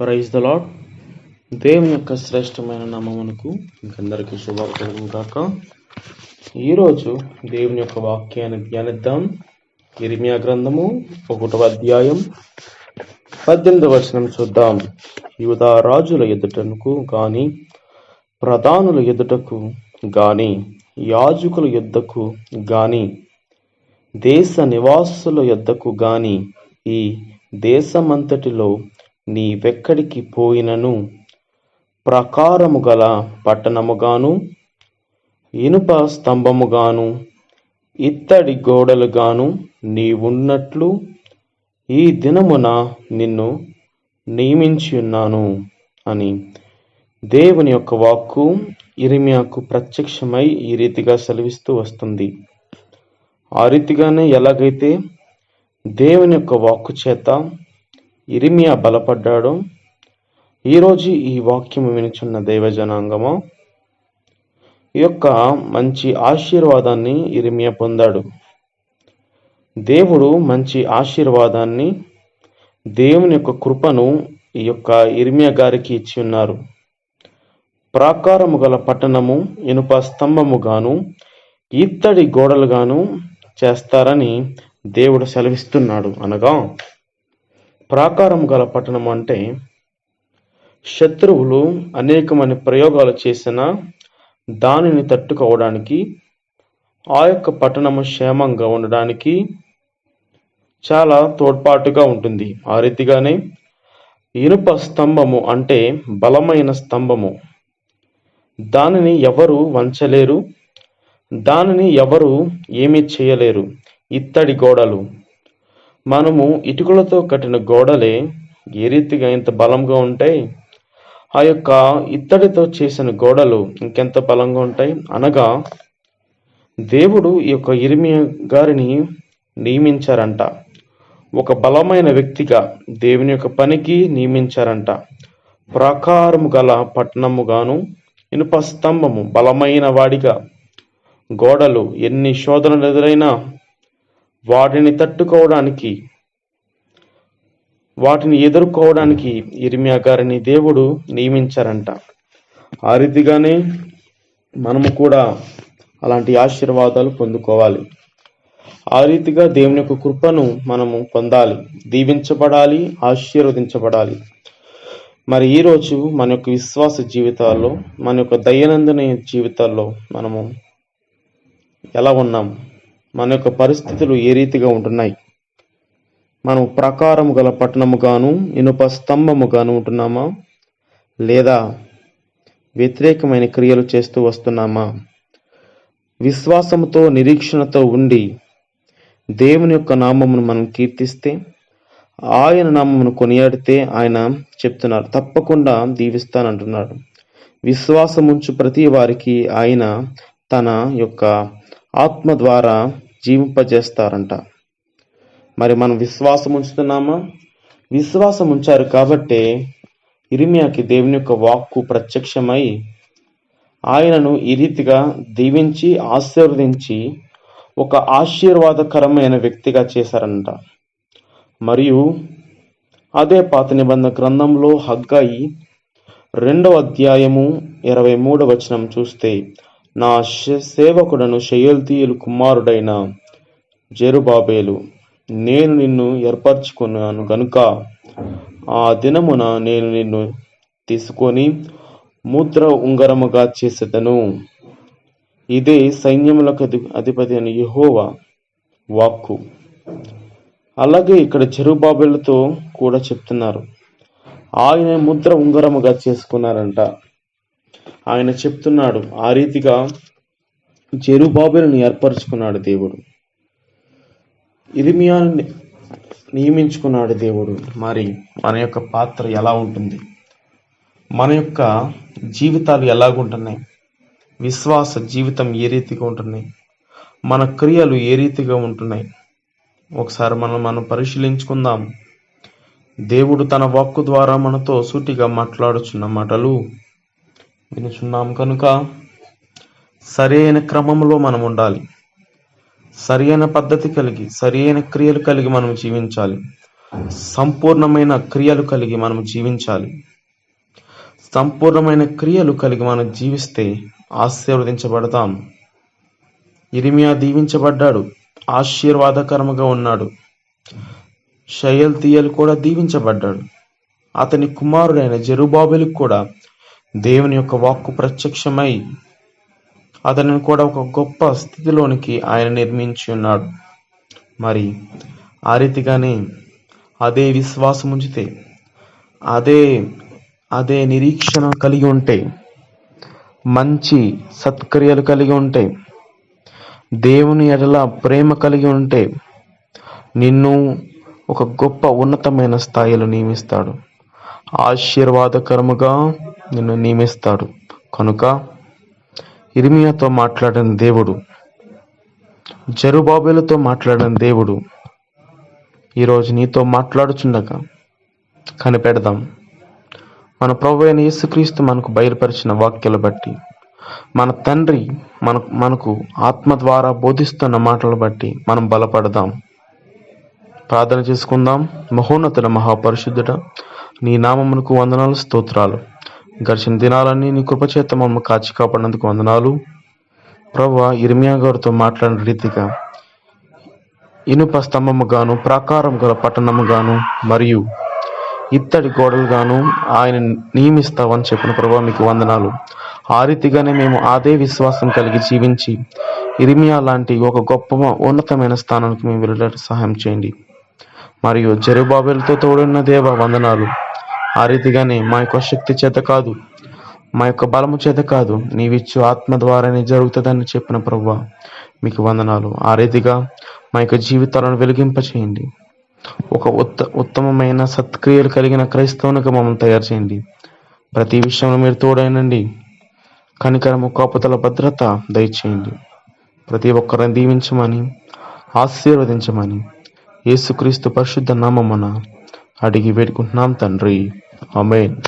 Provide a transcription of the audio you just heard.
Praise the lord దేవుని యొక్క శ్రేష్టమైన నామమునకు ఇంకందరికీ శుభాకారం కాక ఈరోజు దేవుని యొక్క వాక్యాన్ని ధ్యానిద్దాం. ఇరిమియా గ్రంథము ఒకటవ అధ్యాయం పద్దెనిమిది వచనం చూద్దాం. యువత రాజుల ఎదుటకు కానీ ప్రధానుల ఎదుటకు గాని యాజకుల యుద్ధకు గాని దేశ నివాసుల యుద్ధకు గాని ఈ దేశమంతటిలో నీవెక్కడికి పోయినను? ప్రకారము గల పట్టణముగాను ఇనుప స్తంభముగాను ఇత్తడి గోడలుగాను నీవున్నట్లు ఈ దినమున నిన్ను నియమించి ఉన్నాను అని దేవుని యొక్క వాక్కు ఇరిమియాకు ప్రత్యక్షమై ఈ రీతిగా సెలవిస్తూ వస్తుంది. ఆ రీతిగానే ఎలాగైతే దేవుని యొక్క వాక్కు చేత ఇరిమియా బలపడ్డాడు. ఈరోజు ఈ వాక్యం వినుచున్న దైవజనాంగము ఈ యొక్క మంచి ఆశీర్వాదాన్ని ఇరిమియా పొందాడు. దేవుడు మంచి ఆశీర్వాదాన్ని దేవుని యొక్క కృపను ఈ యొక్క ఇరిమియా గారికి ఇచ్చి ఉన్నారు. ప్రాకారము గల పట్టణము ఇనుప స్తంభముగాను ఇత్తడి గోడలుగాను చేస్తారని దేవుడు సెలవిస్తున్నాడు అనగా ప్రాకారం గల పట్టణం అంటే శత్రువులు అనేకమైన ప్రయోగాలు చేసిన దానిని తట్టుకోవడానికి ఆ యొక్క పట్టణము క్షేమంగా ఉండడానికి చాలా తోడ్పాటుగా ఉంటుంది. ఆ రీతిగానే ఇనుప స్తంభము అంటే బలమైన స్తంభము. దానిని ఎవరు వంచలేరు? దానిని ఎవరు ఏమీ చేయలేరు? ఇత్తడి గోడలు. మనము ఇటుకలతో కట్టిన గోడలే ఏ రీతిగా ఇంత బలంగా ఉంటాయి? ఆ యొక్క ఇత్తడితో చేసిన గోడలు ఇంకెంత బలంగా ఉంటాయి? అనగా దేవుడు ఈ యొక్క ఇరిమియ గారిని నియమించారంట. ఒక బలమైన వ్యక్తిగా దేవుని యొక్క పనికి నియమించారంట. ప్రాకారము గల పట్టణముగాను ఇనుప స్తంభము బలమైన వాడిగా గోడలు ఎన్ని శోధనలు ఎదురైనా వాటిని తట్టుకోవడానికి వాటిని ఎదుర్కోవడానికి ఇర్మియా గారిని దేవుడు నియమించారంట. ఆ రీతిగానే మనము కూడా అలాంటి ఆశీర్వాదాలు పొందుకోవాలి. ఆ రీతిగా దేవుని యొక్క కృపను మనము పొందాలి. దీవించబడాలి ఆశీర్వదించబడాలి. మరి ఈరోజు మన యొక్క విశ్వాస జీవితాల్లో మన యొక్క దైనందిన జీవితాల్లో మనము ఎలా ఉన్నాం? మన యొక్క పరిస్థితులు ఏ రీతిగా ఉంటున్నాయి? మనం ప్రకారము గల పట్టణముగాను ఇనుప స్తంభముగాను ఉంటున్నామా? లేదా వ్యతిరేకమైన క్రియలు చేస్తూ వస్తున్నామా? విశ్వాసంతో నిరీక్షణతో ఉండి దేవుని యొక్క నామమును మనం కీర్తిస్తే ఆయన నామమును కొనియాడితే ఆయన చెప్తున్నారు. తప్పకుండా దీవిస్తానంటున్నాడు విశ్వాసముంచు ప్రతి వారికి ఆయన తన యొక్క ఆత్మ ద్వారా జీవింపజేస్తారంట. మరి మనం విశ్వాసం ఉంచుతున్నామా విశ్వాసం ఉంచారు కాబట్టే ఇరిమియాకి దేవుని యొక్క వాక్కు ప్రత్యక్షమై ఆయనను ఈ రీతిగా దీవించి ఆశీర్వదించి ఒక ఆశీర్వాదకరమైన వ్యక్తిగా చేశారంట. మరియు అదే పాత నిబంధన గ్రంథంలో హగ్గాయి రెండవ అధ్యాయము ఇరవై మూడవ వచనం చూస్తే నా సేవకుడను షయల్తీయులు కుమారుడైన జెరుబాబేలు నేను నిన్ను ఏర్పరచుకున్నాను గనుక ఆ దినమున నేను నిన్ను తీసుకొని ముద్ర ఉంగరముగా చేసేదను. ఇదే సైన్యములకు అధి అధిపతి అని యెహోవా వాక్కు. అలాగే ఇక్కడ చెరుబాబేలతో కూడా చెప్తున్నారు. ఆయన ముద్ర ఉంగరముగా చేసుకున్నారంట. ఆయన చెప్తున్నాడు ఆ రీతిగా చెరుబాబులను ఏర్పరచుకున్నాడు దేవుడు. ఇరిమియాను నియమించుకున్నాడు దేవుడు. మరి మన యొక్క పాత్ర ఎలా ఉంటుంది? మన యొక్క జీవితాలు ఎలాగుంటున్నాయి? విశ్వాస జీవితం ఏ రీతిగా ఉంటున్నాయి? మన క్రియలు ఏ రీతిగా ఉంటున్నాయి? ఒకసారి మనం మనం పరిశీలించుకుందాం. దేవుడు తన వాక్కు ద్వారా మనతో సూటిగా మాట్లాడుచున్న మాటలు వినుచున్నాం కనుక సరైన క్రమంలో మనం ఉండాలి. సరైన పద్ధతి కలిగి సరైన క్రియలు కలిగి మనం జీవించాలి. సంపూర్ణమైన క్రియలు కలిగి మనం జీవించాలి. సంపూర్ణమైన క్రియలు కలిగి మనం జీవిస్తే ఆశీర్వదించబడతాం. ఇరిమియా దీవించబడ్డాడు. ఆశీర్వాదకరముగా ఉన్నాడు. షయల్ తీయలు కూడా దీవించబడ్డాడు. అతని కుమారుడైన జెరుబాబెలకు కూడా దేవుని యొక్క వాక్కు ప్రత్యక్షమై అతనిని కూడా ఒక గొప్ప స్థితిలోనికి ఆయన నిర్మించి ఉన్నాడు. మరి ఆ రీతిగానే అదే విశ్వాసం ఉంచితే అదే అదే నిరీక్షణ కలిగి ఉంటే మంచి సత్క్రియలు కలిగి ఉంటే దేవుని ఎడల ప్రేమ కలిగి ఉంటే నిన్ను ఒక గొప్ప ఉన్నతమైన స్థాయిలో నియమిస్తాడు. ఆశీర్వాదకరముగా నిన్ను నియమిస్తాడు. కనుక ఇర్మియాతో మాట్లాడిన దేవుడు జరుబాబేలతో మాట్లాడిన దేవుడు ఈరోజు నీతో మాట్లాడుచుండగా కనిపెడదాం. మన ప్రభు అయిన యేసుక్రీస్తు మనకు బయలుపరిచిన వాక్యాల బట్టి మన తండ్రి మన మనకు ఆత్మ ద్వారా బోధిస్తున్న మాటలు బట్టి మనం బలపడదాం. ప్రార్థన చేసుకుందాం. మహోన్నతుడ మహాపరిశుద్ధుడ నీ నామమునకు వందనాలు స్తోత్రాలు. గడిచిన దినాలన్నీ నీ కృపచేత మమ్మల్ని కాచి కాపాడినందుకు వందనాలు. ప్రవ్వ ఇర్మియా గారితో మాట్లాడిన రీతిగా ఇనుప స్తంభము గాను ప్రాకారం గల పట్టణము గాను మరియు ఇత్తడి గోడలు గాను ఆయన నియమిస్తావని చెప్పిన ప్రభావ మీకు వందనాలు. ఆ రీతిగానే మేము అదే విశ్వాసం కలిగి జీవించి ఇరిమియా లాంటి ఒక గొప్ప ఉన్నతమైన స్థానానికి మేము వెళ్ళడానికి సహాయం చేయండి. మరియు జరుబాబేలతో తోడున్న దేవ వందనాలు. ఆ రీతిగానే మా యొక్క శక్తి చేత కాదు మా యొక్క బలము చేత కాదు నీవిచ్చు ఆత్మ ద్వారానే జరుగుతుందని చెప్పిన ప్రభు మీకు వందనాలు. ఆ రీతిగా మా యొక్క జీవితాలను వెలిగింపచేయండి. ఒక ఉత్త ఉత్తమమైన సత్క్రియలు కలిగిన క్రైస్తవునిగా మమ్మల్ని తయారు చేయండి. ప్రతి విషయంలో మీరు తోడైనండి. కనికరము కాపుతల భద్రత దయచేయండి. ప్రతి ఒక్కరిని దీవించమని ఆశీర్వదించమని. యేసుక్రీస్తు పరిశుద్ధ నామమున అడిగి వేడుకుంటున్నాం తండ్రి. Amen.